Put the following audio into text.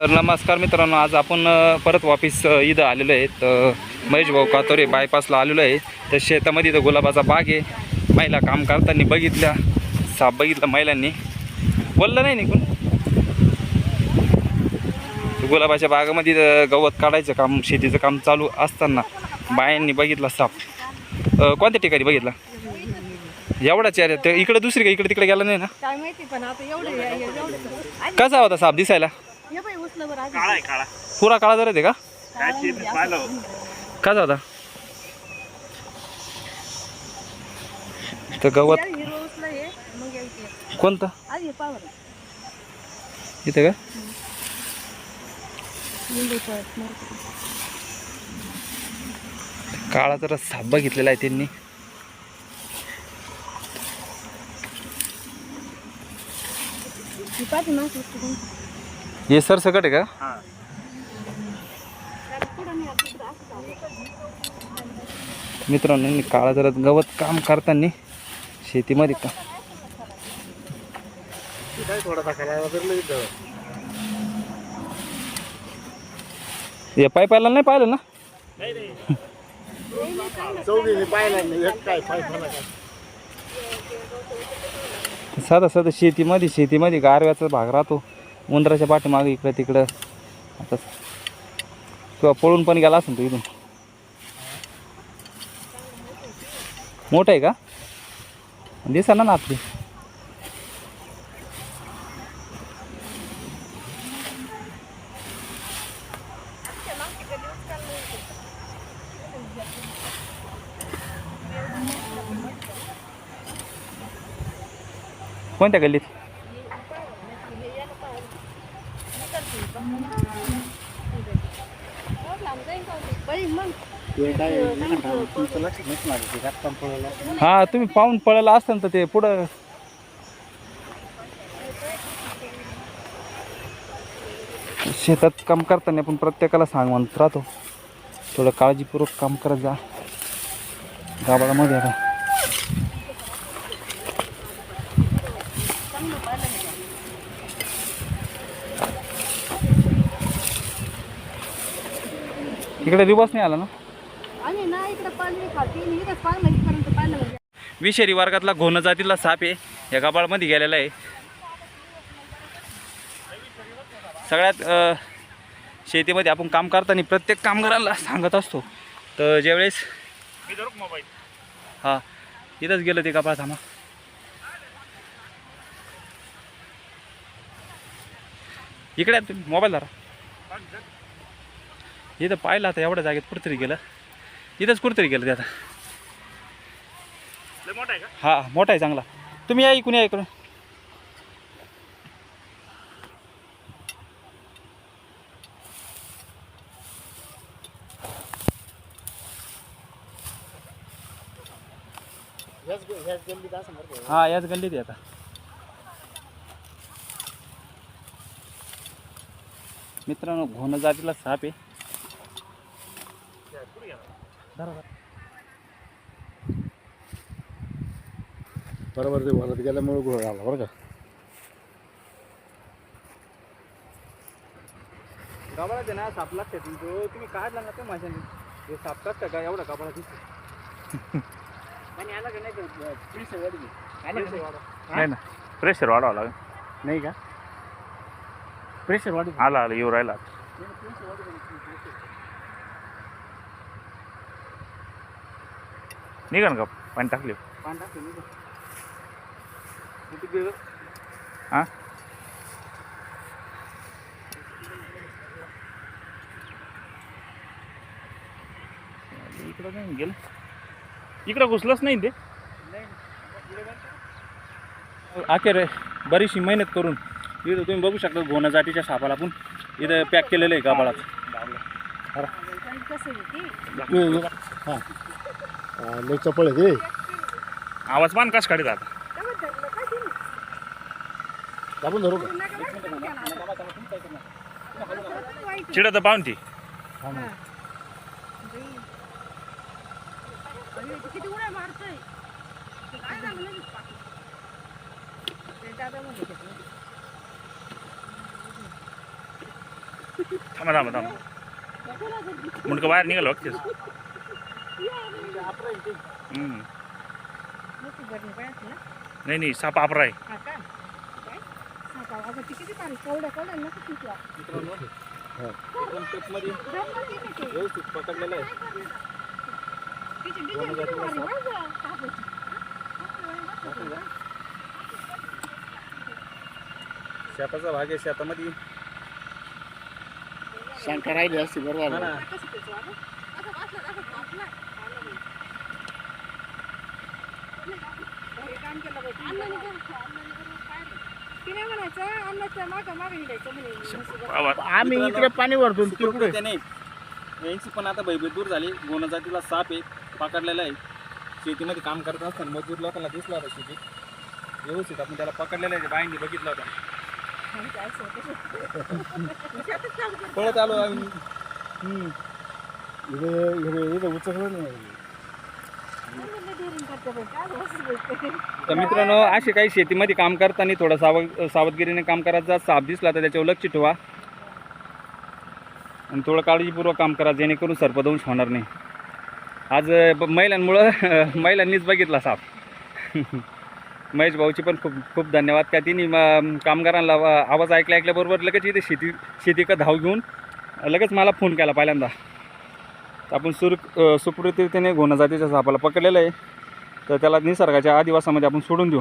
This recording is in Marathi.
तर नमस्कार मित्रांनो आज आपण परत वापिस इथं आलेलो आहे. तर महेश भाऊ कातोरे बायपासला आलेलो आहे. तर शेतामध्ये इथं गुलाबाचा बाग आहे. महिला काम करताना बघितल्या साप बघितलं महिलांनी. बोललं नाही निघून. गुलाबाच्या बागामध्ये गवत काढायचं काम शेतीचं काम चालू असताना बायांनी बघितला साप. कोणत्या ठिकाणी बघितला? एवढाच ते इकडे दुसरी का इकडे तिकडे गेला नाही ना? कसा होता साप दिसायला? काळा आहे काळा. पुरा काळा जरा ते का? पाहिलं. कसा होता तर गवत हे कोणतं? हे इथे का. काळा जरा साप बघितलेला आहे त्यांनी. कोण? हे सरसकट आहे का? हा. मित्रांनो काळा जरा गवत काम करताना शेतीमध्ये का हे पाय पाहिला नाही पाहिलं ना साधा साधा शेतीमध्ये शेतीमध्ये गारव्याचा भाग राहतो. उंदराच्या पाठीमागे इकडं तिकडं. आता किंवा पळून पण गेला असेल तो इथून. मोठं आहे का? दिसा ना आपली कोणत्या गल्लीत बाई मग ते काय तुमचं लक्ष नाही मागे ते रस्ता पळाला हा तुम्ही पाहून पळायला असताना तर ते पुढं. शेतात काम करताना आपण प्रत्येकाला सांग म्हणत राहतो. थोडं काळजीपूर्वक काम करत जा. गाबाळामध्ये आता. इकडे रिवर्स नाही आला ना? आणि ना इकडं पाणी खाती. आणि इकडंच पाहिलं इथपर्यंत पाहिलं म्हणजे. विषारी वर्गातला घोण जातीला साप आहे. या गाबाळमध्ये गेलेला आहे. सगळ्यात अ, शेतीमध्ये आपण काम करताना प्रत्येक कामगाराला सांगत असतो. तर ज्यावेळेस हा इथंच गेलं ते कपाळ थांबा. इकडे मोबाईल धरा. इथं पाहिलं आता एवढ्या जागेत कुठेतरी गेलं. इथंच कुठेतरी गेलं ते आता. लय मोठा आहे का? हा मोठा आहे चांगला. तुम्ही या इकडून या इकडून? हा याच गल्लीत आता. मित्रांनो घोण जातीला साप आहे ह्या पुढे गेला. धरा, धरा. बरोबर. ते वरत गेल्यामुळे घोळ आला बरं का. गावाला ते ना साप लागते तो तुम्ही काढला ना ते माझ्याने. हे साप टाकता का? एवढा गावाला दिसतो आणि आला का नाही तर प्रेशर वाढली आला का नाही? नाही ना. प्रेशर वाढावं लागेल. नाही का? प्रेशर वाढली आला आला येऊ राहिला. निघा ना का पाणी टाकले. हा? इकडं गेलं. इकडं घुसलंच नाही ते. अखेर बरीचशी मेहनत करून इथं तुम्ही बघू शकता घोणा जातीच्या सापाला पण इथं पॅक केलेलं आहे गाबाळात हां. लय चपळ आहे ते आवाज पान कस काढत आता? आपण धरू का चिडत पाहून ती हा. किती उड्या मारतोय काय दादा. थांबा थांबा थांबा मुंडकं बाहेर निघालं बघतेस हम्म. मोठी बरणी पाहिजे ना नाही नाही साप आपरा आहे हा का काय? सापा. अगं ती किती पाणी कवड्या कवड्या नको तिच्या व्यवस्थित पकडलेलं आहे तिची डिझाईन किती भारी गं, सापाची. शेताचा भाग आहे शेतामध्ये शंका राहिली असती बरोबर हा ना. कसं त्याचं वागं? असं वाचलं, असं वाचलं. हे काम केलं बाई तिने. तिने म्हणायचं अन्नाच्या मागं मागं हिंडायचं म्हणे म्हशीचं. आवाज आम्ही इकडे पाणी भरतो तिकडे. त्याने यांची पण आता भयभीत दूर झाली. गोण जातीला साप आहे पकडलेला आहे. शेतीमध्ये काम करत असताना मजदूर लोकांना दिसला होता शेतीत. व्यवस्थित आपण त्याला पकडलेला आहे बाईंनी बघितला होता. पळत आलो आम्ही. इकडे इकडे इकडे उचललं नाही. तर मित्रांनो असे काही शेतीमध्ये काम करताना थोडं साव सावधगिरीने काम करायचा साप दिसला तर त्याच्यावर लक्ष ठेवा. आणि थोडं काळजीपूर्वक काम करा जेणेकरून सर्पदंश होणार नाही. आज ब- महिलांमुळं महिलांनीच बघितला साप. महेश भाऊची पण खूप खूप धन्यवाद. का तिने कामगारांना आवाज ऐकल्या ऐकल्याबरोबर लगेच इथे शेती शेतीकडे धाव घेऊन लगेच मला फोन केला पहिल्यांदा. तर आपण सुर अ, सुप्रतितीने जातीच्या सापाला पकडलेलं आहे. तर त्याला निसर्गाच्या आदिवासामध्ये आपण सोडून देऊ.